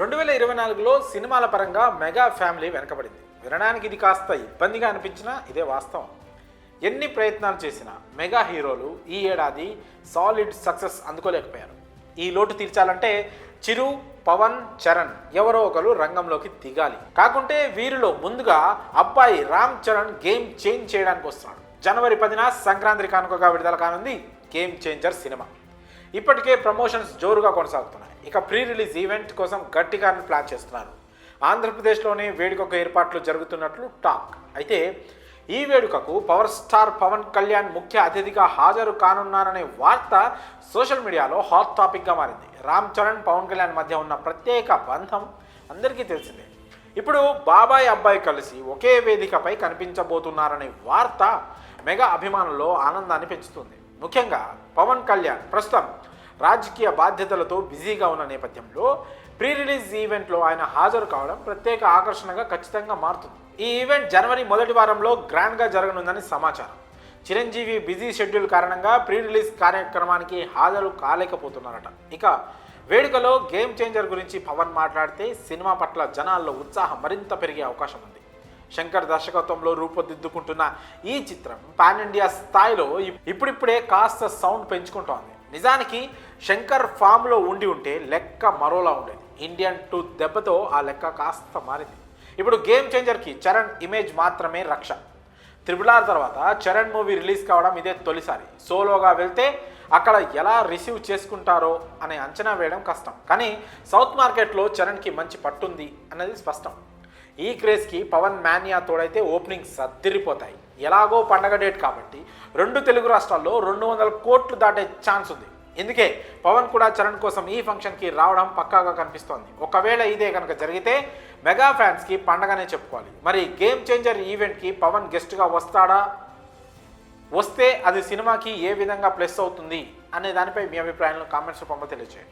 రెండు వేల ఇరవై నాలుగులో సినిమాల పరంగా మెగా ఫ్యామిలీ వెనకబడింది. వినడానికి ఇది కాస్త ఇబ్బందిగా అనిపించినా ఇదే వాస్తవం. ఎన్ని ప్రయత్నాలు చేసినా మెగా హీరోలు ఈ ఏడాది సాలిడ్ సక్సెస్ అందుకోలేకపోయారు. ఈ లోటు తీర్చాలంటే చిరు పవన్ చరణ్ ఎవరో ఒకరు రంగంలోకి దిగాలి. కాకుంటే వీరిలో ముందుగా అబ్బాయి రామ్ చరణ్ గేమ్ చేంజ్ చేయడానికి వస్తున్నాడు. జనవరి పదిన సంక్రాంతి కానుకగా విడుదల కానుంది గేమ్ చేంజర్ సినిమా. ఇప్పటికే ప్రమోషన్స్ జోరుగా కొనసాగుతున్నాయి. ఇక ప్రీ రిలీజ్ ఈవెంట్ కోసం గట్టిగా ప్లాన్ చేస్తున్నారు. ఆంధ్రప్రదేశ్లోనే వేడుకకు ఏర్పాట్లు జరుగుతున్నట్లు టాక్. అయితే ఈ వేడుకకు పవర్ స్టార్ పవన్ కళ్యాణ్ ముఖ్య అతిథిగా హాజరు కానున్నారనే వార్త సోషల్ మీడియాలో హాట్ టాపిక్గా మారింది. రామ్ చరణ్ పవన్ కళ్యాణ్ మధ్య ఉన్న ప్రత్యేక బంధం అందరికీ తెలిసిందే. ఇప్పుడు బాబాయ్ అబ్బాయి కలిసి ఒకే వేదికపై కనిపించబోతున్నారనే వార్త మెగా అభిమానుల్లో ఆనందాన్ని పెంచుతుంది. ముఖ్యంగా పవన్ కళ్యాణ్ ప్రస్తుతం రాజకీయ బాధ్యతలతో బిజీగా ఉన్న నేపథ్యంలో ప్రీ రిలీజ్ ఈవెంట్లో ఆయన హాజరు కావడం ప్రత్యేక ఆకర్షణగా ఖచ్చితంగా మారుతుంది. ఈ ఈవెంట్ జనవరి మొదటి వారంలో గ్రాండ్గా జరగనుందని సమాచారం. చిరంజీవి బిజీ షెడ్యూల్ కారణంగా ప్రీ రిలీజ్ కార్యక్రమానికి హాజరు కాలేకపోతున్నారట. ఇక వేడుకలో గేమ్ చేంజర్ గురించి పవన్ మాట్లాడితే సినిమా పట్ల జనాల్లో ఉత్సాహం మరింత పెరిగే అవకాశం ఉంది. శంకర్ దర్శకత్వంలో రూపుదిద్దుకుంటున్న ఈ చిత్రం పాన్ ఇండియా స్థాయిలో ఇప్పుడిప్పుడే కాస్త సౌండ్ పెంచుకుంటోంది. నిజానికి శంకర్ ఫామ్లో ఉండి ఉంటే లెక్క మరోలా ఉండేది. ఇండియన్ టూ దెబ్బతో ఆ లెక్క కాస్త మారింది. ఇప్పుడు గేమ్ చేంజర్కి చరణ్ ఇమేజ్ మాత్రమే రక్ష. త్రిబుల్ ఆర్ తర్వాత చరణ్ మూవీ రిలీజ్ కావడం ఇదే తొలిసారి. సోలోగా వెళ్తే అక్కడ ఎలా రిసీవ్ చేసుకుంటారో అనే అంచనా వేయడం కష్టం. కానీ సౌత్ మార్కెట్లో చరణ్కి మంచి పట్టుంది అన్నది స్పష్టం. ఈ క్రేజ్కి పవన్ మాన్యా తోడైతే ఓపెనింగ్ సర్దిరిపోతాయి ఎలాగో పండగ డేట్ కాబట్టి రెండు తెలుగు రాష్ట్రాల్లో రెండు వందల కోట్లు దాటే ఛాన్స్ ఉంది. ఇందుకే పవన్ కూడా చరణ్ కోసం ఈ ఫంక్షన్కి రావడం పక్కాగా కనిపిస్తోంది. ఒకవేళ ఇదే కనుక జరిగితే మెగా ఫ్యాన్స్కి పండగనే చెప్పుకోవాలి. మరి గేమ్ చేంజర్ ఈవెంట్కి పవన్ గెస్ట్గా వస్తాడా? వస్తే అది సినిమాకి ఏ విధంగా ప్లస్ అవుతుంది అనే దానిపై మీ అభిప్రాయాలను కామెంట్స్ రూపంలో తెలియజేయండి